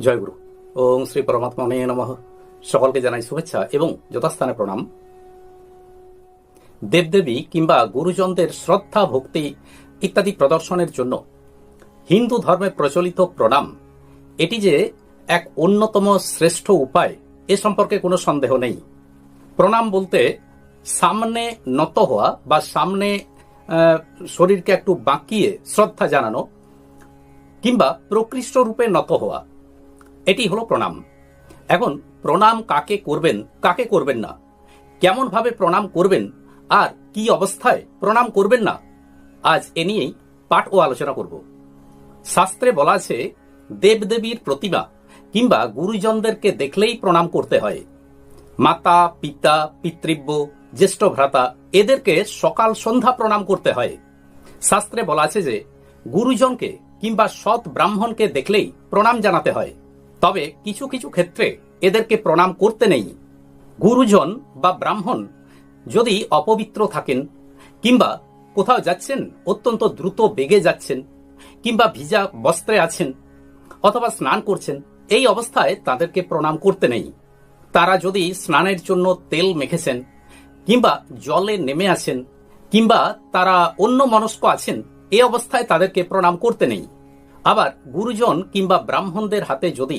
জয় গুরু। ওং শ্রী পরমাত্মা নমঃ। সকলকে জানাই শুভেচ্ছা এবং যথাস্থানে প্রণাম। দেবদেবী কিংবা গুরুজনদের শ্রদ্ধা, ভক্তি ইত্যাদি প্রদর্শনের জন্য হিন্দু ধর্মে প্রচলিত প্রণাম। এটি যে এক অন্যতম শ্রেষ্ঠ উপায়, এ সম্পর্কে কোনো সন্দেহ নেই। প্রণাম বলতে সামনে নত হওয়া বা সামনে শরীরকে একটু বাঁকিয়ে শ্রদ্ধা জানানো কিংবা প্রকৃষ্ট রূপে নত হওয়া। এটি হলো প্রণাম। এখন, প্রণাম কাকে করবেন কাকে করবেন না? কেমন ভাবে প্রণাম করবেন, আর কি অবস্থায় প্রণাম করবেন না? আজ এ নিয়েই পাঠ ও আলোচনা করব। শাস্ত্রে বলা আছে, দেবদেবীর প্রতিমা কিংবা গুরুজনদেরকে দেখলেই প্রণাম করতে হয়। মাতা, পিতা, পিতৃব্য, জ্যেষ্ঠ ভ্রাতা, এদেরকে সকাল সন্ধ্যা প্রণাম করতে হয়। শাস্ত্রে বলা আছে যে, গুরুজনকে কিংবা সৎ ব্রাহ্মণকে দেখলেই প্রণাম জানাতে হয়। তবে কিছু কিছু ক্ষেত্রে এদেরকে প্রণাম করতে নেই। গুরুজন বা ব্রাহ্মণ যদি অপবিত্র থাকেন, কিংবা কোথাও যাচ্ছেন, অত্যন্ত দ্রুত বেগে যাচ্ছেন, কিংবা ভিজা বস্ত্রে আছেন, অথবা স্নান করছেন, এই অবস্থায় তাদেরকে প্রণাম করতে নেই। তারা যদি স্নানের জন্য তেল মেখেছেন, কিংবা জলে নেমে আছেন কিংবা তারা অন্য মনস্ক আছেন এই অবস্থায় তাদেরকে প্রণাম করতে নেই। আবার গুরুজন কিংবা ব্রাহ্মণদের হাতে যদি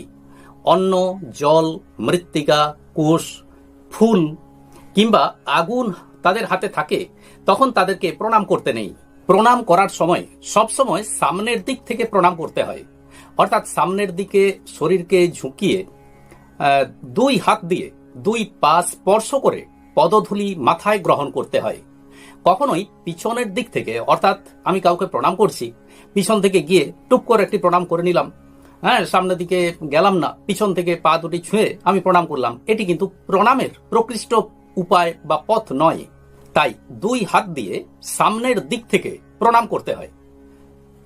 অন্ন, জল, মৃত্তিকা, কোষ, ফুল কিংবা আগুন তাদের হাতে থাকে, তখন তাদেরকে প্রণাম করতে নেই। প্রণাম করার সময় সবসময় সামনের দিক থেকে প্রণাম করতে হয়। অর্থাৎ সামনের দিকে শরীরকে ঝুঁকিয়ে দুই হাত দিয়ে, দুই পা স্পর্শ করে পদধূলি মাথায় গ্রহণ করতে হয়। কখনোই পিছনের দিক থেকে, অর্থাৎ আমি কাউকে প্রণাম করছি, পিছন থেকে গিয়ে টুপ করে একটি প্রণাম করে নিলাম হ্যাঁ সামনের দিকে গেলাম না, পিছন থেকে পা দুটি ছুঁয়ে আমি প্রণাম করলাম। এটি কিন্তু প্রণামের প্রকৃষ্ট উপায় বা পথ নয়। তাই দুই হাত দিয়ে সামনের দিক থেকে প্রণাম করতে হয়।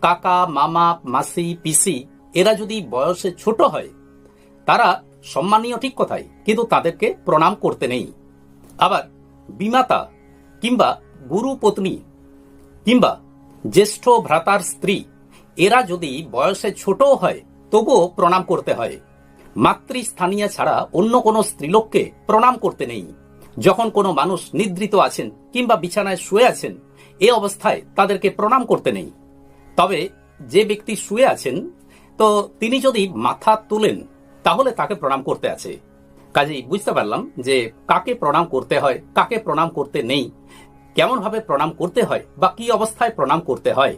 কাকা, মামা, মাসি, পিসি, এরা যদি বয়সে ছোট হয়, তারা সম্মানীয় ঠিক কথাই, কিন্তু তাদেরকে প্রণাম করতে নেই। আবার বিমাতা কিংবা গুরু পত্নী কিংবা জ্যেষ্ঠ ভ্রাতার স্ত্রী, এরা যদি বয়সে ছোট হয় তবুও প্রণাম করতে হয়। মাতৃস্থানীয় ছাড়া অন্য কোনো স্ত্রীলোককে প্রণাম করতে নেই। যখন কোনো মানুষ নিদ্রিত আছেন কিংবা বিছানায় শুয়ে আছেন, এ অবস্থায় তাদেরকে প্রণাম করতে নেই। তবে যে ব্যক্তি শুয়ে আছেন, তো তিনি যদি মাথা তুলেন, তাহলে তাকে প্রণাম করতে আছে। কাজেই বুঝতে পারলাম যে কাকে প্রণাম করতে হয়, কাকে প্রণাম করতে নেই, কেমনভাবে প্রণাম করতে হয় বা কি অবস্থায় প্রণাম করতে হয়।